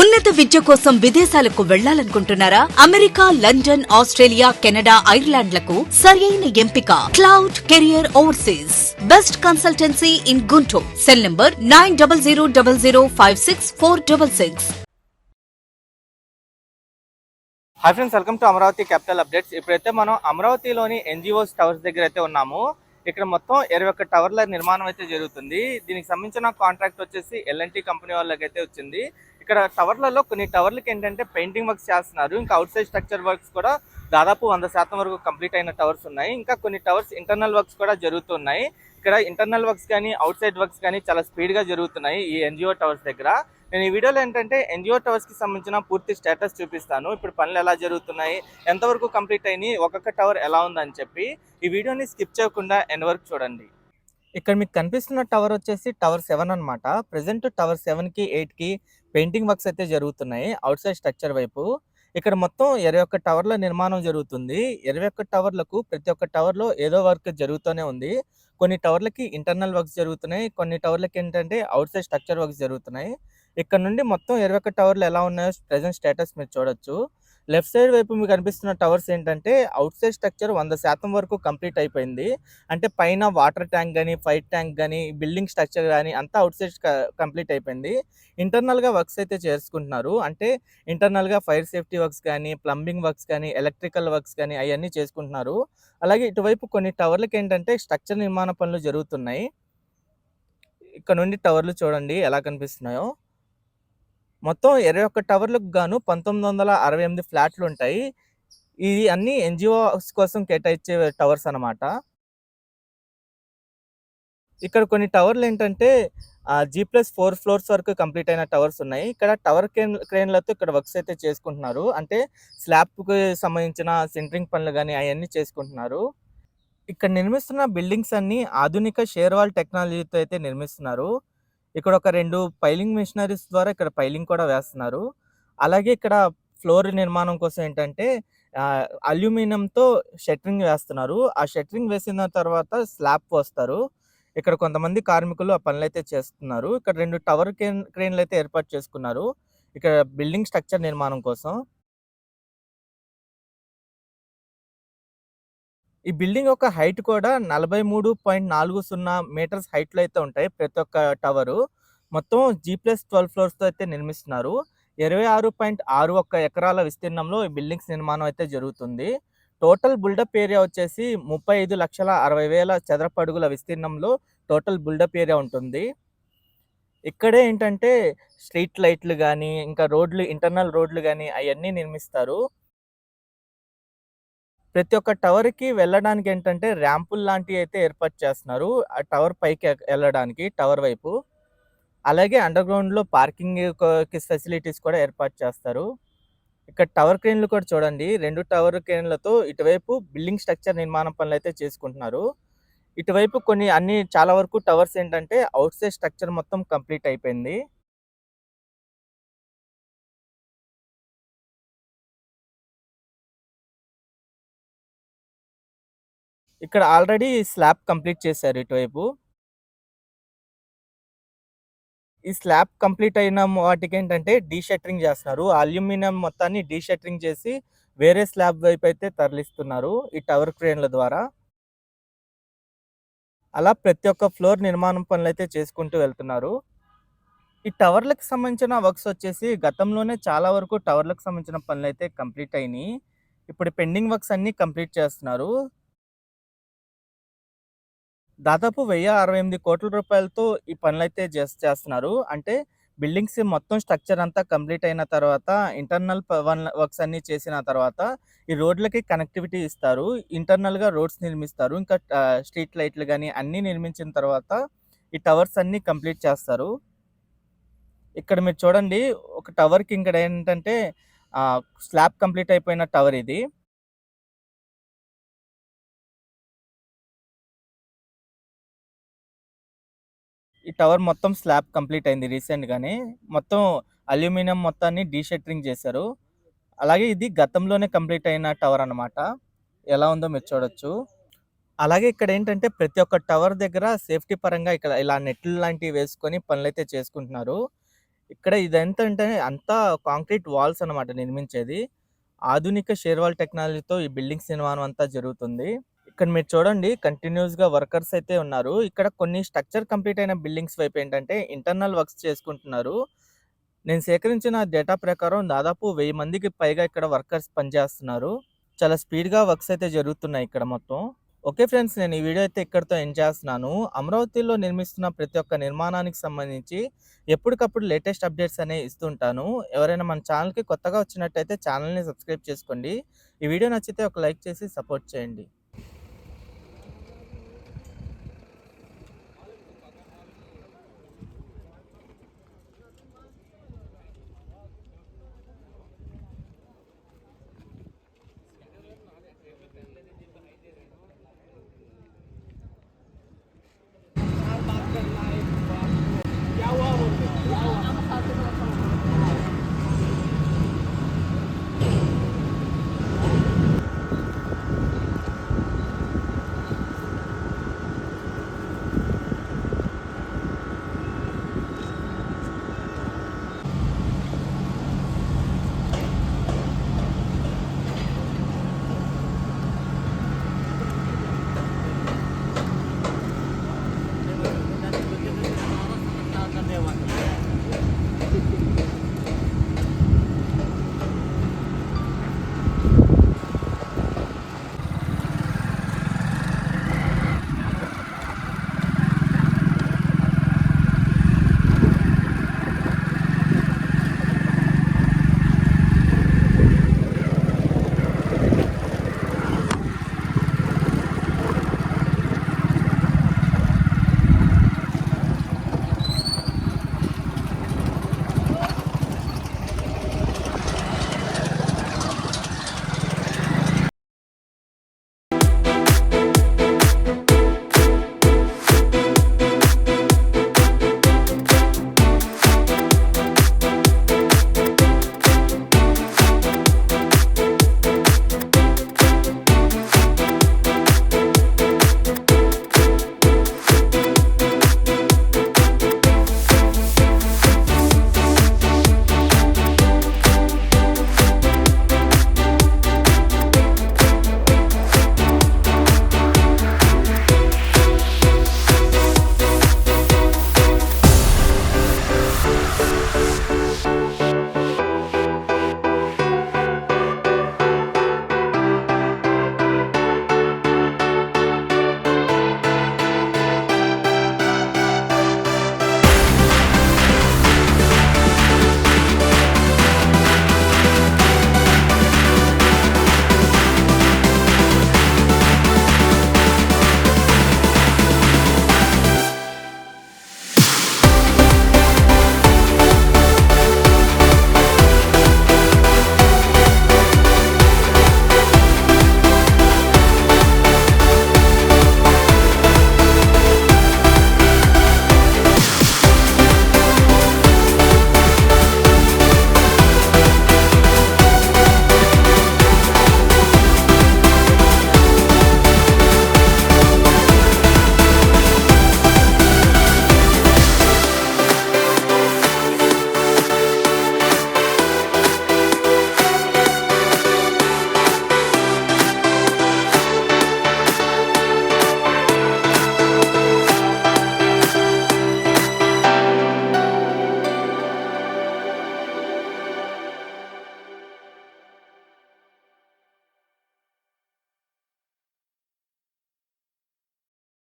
ఉన్నత విద్య కోసం విదేశాలకు వెళ్ళాలనుకుంటున్నారా? అమెరికా లండన్ ఆస్ట్రేలియా కెనడా ఐర్లాండ్లకు సరియైన ఎంపిక. Cloud Career Overseas. Best consultancy in Guntur. Cell number nine double zero double zero five six four double six. Hi friends welcome to Amaravati capital updates ఇప్పుడైతే మనం అమరావతిలోని ఎన్జిఓస్ టవర్స్ దగ్గర అయితే ఉన్నాము. ఇక్కడ మొత్తం ఇరవై ఒక్క టవర్ల నిర్మాణం అయితే జరుగుతుంది. దీనికి సంబంధించిన కాంట్రాక్ట్ వచ్చేసి ఎల్ఎన్టీ కంపెనీ వాళ్ళకైతే వచ్చింది. ఇక్కడ టవర్లలో కొన్ని టవర్లకి ఏంటంటే పెయింటింగ్ వర్క్స్ చేస్తున్నారు. ఇంకా అవుట్ సైడ్ స్ట్రక్చర్ వర్క్స్ కూడా దాదాపు వంద శాతం వరకు కంప్లీట్ అయిన టవర్స్ ఉన్నాయి. ఇంకా కొన్ని టవర్స్ ఇంటర్నల్ వర్క్స్ కూడా జరుగుతున్నాయి. ఇక్కడ ఇంటర్నల్ వర్క్స్ కానీ అవుట్ సైడ్ వర్క్స్ కానీ చాలా స్పీడ్గా జరుగుతున్నాయి ఈ ఎన్జిఓ టవర్స్ దగ్గర. నేను ఈ వీడియోలో ఏంటంటే ఎన్జిఓ టవర్స్కి సంబంధించిన పూర్తి స్టేటస్ చూపిస్తాను. ఇప్పుడు పనులు ఎలా జరుగుతున్నాయి ఎంతవరకు కంప్లీట్ అయినాయి ఒక్కొక్క టవర్ ఎలా ఉందని చెప్పి ఈ వీడియోని స్కిప్ చేయకుండా ఎన్ వరకు చూడండి. ఇక్కడ మీకు కనిపిస్తున్న టవర్ వచ్చేసి టవర్ సెవెన్ అనమాట ప్రజెంట్ టవర్ సెవెన్కి ఎయిట్కి పెయింటింగ్ వర్క్స్ అయితే జరుగుతున్నాయి. అవుట్ సైడ్ స్ట్రక్చర్ వైపు. ఇక్కడ మొత్తం ఇరవై ఒక్క టవర్ల నిర్మాణం జరుగుతుంది. ఇరవై ఒక్క టవర్లకు ప్రతి ఒక్క టవర్లో ఏదో వర్క్ జరుగుతూనే ఉంది. కొన్ని టవర్లకి ఇంటర్నల్ వర్క్స్ జరుగుతున్నాయి. కొన్ని టవర్లకి ఏంటంటే అవుట్ సైడ్ స్ట్రక్చర్ వర్క్స్ జరుగుతున్నాయి. ఇక్కడ నుండి మొత్తం ఇరవై ఒక్క టవర్లు ఎలా ఉన్నాయో ప్రెసెంట్ స్టేటస్ మీరు చూడొచ్చు. లెఫ్ట్ సైడ్ వైపు మీకు కనిపిస్తున్న టవర్స్ ఏంటంటే అవుట్ సైడ్ స్ట్రక్చర్ వంద శాతం వరకు కంప్లీట్ అయిపోయింది. అంటే పైన వాటర్ ట్యాంక్ కానీ ఫైర్ ట్యాంక్ కానీ బిల్డింగ్ స్ట్రక్చర్ కానీ అంతా అవుట్ సైడ్ కంప్లీట్ అయిపోయింది. ఇంటర్నల్గా వర్క్స్ అయితే చేసుకుంటున్నారు. అంటే ఇంటర్నల్గా ఫైర్ సేఫ్టీ వర్క్స్ కానీ ప్లంబింగ్ వర్క్స్ కానీ ఎలక్ట్రికల్ వర్క్స్ కానీ అవన్నీ చేసుకుంటున్నారు. అలాగే ఇటువైపు కొన్ని టవర్లకు ఏంటంటే స్ట్రక్చర్ నిర్మాణ పనులు జరుగుతున్నాయి. ఇక్కడ నుండి టవర్లు చూడండి ఎలా కనిపిస్తున్నాయో. మొత్తం ఇరవై ఒక్క టవర్లకు గాను పంతొమ్మిది వందల అరవై ఎనిమిది ఫ్లాట్లు ఉంటాయి ఇది అన్ని ఎన్జిఓస్ కోసం కేటాయించే టవర్స్ అన్నమాట. ఇక్కడ కొన్ని టవర్లు ఏంటంటే జీ ప్లస్ ఫోర్ ఫ్లోర్స్ వరకు కంప్లీట్ అయిన టవర్స్ ఉన్నాయి. ఇక్కడ టవర్ క్రేన్ క్రేన్లతో ఇక్కడ వర్క్స్ అయితే చేసుకుంటున్నారు. అంటే స్లాబ్కి సంబంధించిన సెంటరింగ్ పనులు కానీ అవన్నీ చేసుకుంటున్నారు. ఇక్కడ నిర్మిస్తున్న బిల్డింగ్స్ అన్ని ఆధునిక షేర్వాల్ టెక్నాలజీతో అయితే నిర్మిస్తున్నారు. ఇక్కడ ఒక రెండు పైలింగ్ మిషనరీస్ ద్వారా ఇక్కడ పైలింగ్ కూడా వేస్తున్నారు. అలాగే ఇక్కడ ఫ్లోర్ నిర్మాణం కోసం ఏంటంటే అల్యూమినియంతో షట్టరింగ్ వేస్తున్నారు. ఆ షట్టరింగ్ వేసిన తర్వాత స్లాబ్ పోస్తారు. ఇక్కడ కొంతమంది కార్మికులు ఆ పనులు అయితే చేస్తున్నారు. ఇక్కడ రెండు టవర్ క్రేన్ క్రేన్లు అయితే ఏర్పాటు చేసుకున్నారు. ఇక్కడ బిల్డింగ్ స్ట్రక్చర్ నిర్మాణం కోసం. ఈ బిల్డింగ్ యొక్క హైట్ కూడా నలభై మూడు పాయింట్ నాలుగు సున్నా మీటర్స్ హైట్లో అయితే ఉంటాయి ప్రతి ఒక్క టవరు. మొత్తం జీ ప్లస్ ట్వెల్వ్ ఫ్లోర్స్తో అయితే నిర్మిస్తున్నారు. ఇరవై ఆరు పాయింట్ ఆరు ఒక్క ఎకరాల విస్తీర్ణంలో ఈ బిల్డింగ్స్ నిర్మాణం అయితే జరుగుతుంది. టోటల్ బిల్డప్ ఏరియా వచ్చేసి ముప్పై ఐదు లక్షల అరవై వేల చదరపు అడుగుల విస్తీర్ణంలో టోటల్ బిల్డప్ ఏరియా ఉంటుంది. ఇక్కడే ఏంటంటే స్ట్రీట్ లైట్లు కానీ ఇంకా రోడ్లు ఇంటర్నల్ రోడ్లు కానీ అవన్నీ నిర్మిస్తారు. ప్రతి ఒక్క టవర్కి వెళ్ళడానికి ఏంటంటే ర్యాంపుల్ లాంటివి అయితే ఏర్పాటు చేస్తున్నారు. ఆ టవర్ పైకి వెళ్ళడానికి టవర్ వైపు. అలాగే అండర్ గ్రౌండ్లో పార్కింగ్ ఫెసిలిటీస్ కూడా ఏర్పాటు చేస్తారు. ఇక్కడ టవర్ క్రేన్లు కూడా చూడండి. రెండు టవర్ క్రేన్లతో ఇటువైపు బిల్డింగ్ స్ట్రక్చర్ నిర్మాణం పనులు అయితే చేసుకుంటున్నారు. ఇటువైపు కొన్ని అన్ని చాలా వరకు టవర్స్ ఏంటంటే అవుట్ సైడ్ స్ట్రక్చర్ మొత్తం కంప్లీట్ అయిపోయింది. ఇక్కడ ఆల్రెడీ స్లాబ్ కంప్లీట్ చేశారు ఇటువైపు. ఈ స్లాబ్ కంప్లీట్ అయిన వాటికి ఏంటంటే డీషట్రింగ్ చేస్తున్నారు. అల్యూమినియం మొత్తాన్ని డీషట్రింగ్ చేసి వేరే స్లాబ్ వైపు అయితే తరలిస్తున్నారు ఈ టవర్ క్రేన్ల ద్వారా. అలా ప్రతి ఒక్క ఫ్లోర్ నిర్మాణం పనులు అయితే చేసుకుంటూ వెళ్తున్నారు. ఈ టవర్లకు సంబంధించిన వర్క్స్ వచ్చేసి గతంలోనే చాలా వరకు టవర్లకు సంబంధించిన పనులు అయితే కంప్లీట్ అయినాయి. ఇప్పుడు పెండింగ్ వర్క్స్ అన్నీ కంప్లీట్ చేస్తున్నారు. దాదాపు వెయ్యి అరవై ఎనిమిది కోట్ల రూపాయలతో ఈ పనులు అయితే చేస్తున్నారు. అంటే బిల్డింగ్స్ మొత్తం స్ట్రక్చర్ అంతా కంప్లీట్ అయిన తర్వాత ఇంటర్నల్ వర్క్స్ అన్ని చేసిన తర్వాత ఈ రోడ్లకి కనెక్టివిటీ ఇస్తారు. ఇంటర్నల్గా రోడ్స్ నిర్మిస్తారు. ఇంకా స్ట్రీట్ లైట్లు కానీ అన్నీ నిర్మించిన తర్వాత ఈ టవర్స్ అన్నీ కంప్లీట్ చేస్తారు. ఇక్కడ మీరు చూడండి ఒక టవర్కి ఇక్కడ ఏంటంటే స్లాబ్ కంప్లీట్ అయిపోయిన టవర్ ఇది. ఈ టవర్ మొత్తం స్లాబ్ కంప్లీట్ అయింది రీసెంట్గానే. మొత్తం అల్యూమినియం మొత్తాన్ని డీషెటరింగ్ చేశారు. అలాగే ఇది గతంలోనే కంప్లీట్ అయిన టవర్ అన్నమాట. ఎలా ఉందో మీరు చూడొచ్చు. అలాగే ఇక్కడ ఏంటంటే ప్రతి ఒక్క టవర్ దగ్గర సేఫ్టీ పరంగా ఇక్కడ ఇలా నెట్లు లాంటివి వేసుకొని పనులైతే చేసుకుంటున్నారు. ఇక్కడ ఇదంతా అంతా కాంక్రీట్ వాల్స్ అన్నమాట నిర్మించేది. ఆధునిక షేర్వాల్ టెక్నాలజీతో ఈ బిల్డింగ్స్ నిర్మాణం అంతా జరుగుతుంది. ఇక్కడ మీరు చూడండి కంటిన్యూస్గా వర్కర్స్ అయితే ఉన్నారు. ఇక్కడ కొన్ని స్ట్రక్చర్ కంప్లీట్ అయిన బిల్డింగ్స్ వైపు ఏంటంటే ఇంటర్నల్ వర్క్స్ చేసుకుంటున్నారు. నేను సేకరించిన డేటా ప్రకారం దాదాపు వెయ్యి మందికి పైగా ఇక్కడ వర్కర్స్ పనిచేస్తున్నారు. చాలా స్పీడ్‌గా వర్క్స్ అయితే జరుగుతున్నాయి ఇక్కడ మొత్తం. ఓకే ఫ్రెండ్స్ నేను ఈ వీడియో అయితే ఇక్కడితో ఎండ్ చేస్తున్నాను. అమరావతిలో నిర్మిస్తున్న ప్రతి ఒక్క నిర్మాణానికి సంబంధించి ఎప్పటికప్పుడు లేటెస్ట్ అప్డేట్స్ అనేవి ఇస్తుంటాను. ఎవరైనా మన ఛానల్‌కి కొత్తగా వచ్చినట్టయితే ఛానల్‌ని సబ్స్క్రైబ్ చేసుకోండి. ఈ వీడియో నచ్చితే ఒక లైక్ చేసి సపోర్ట్ చేయండి.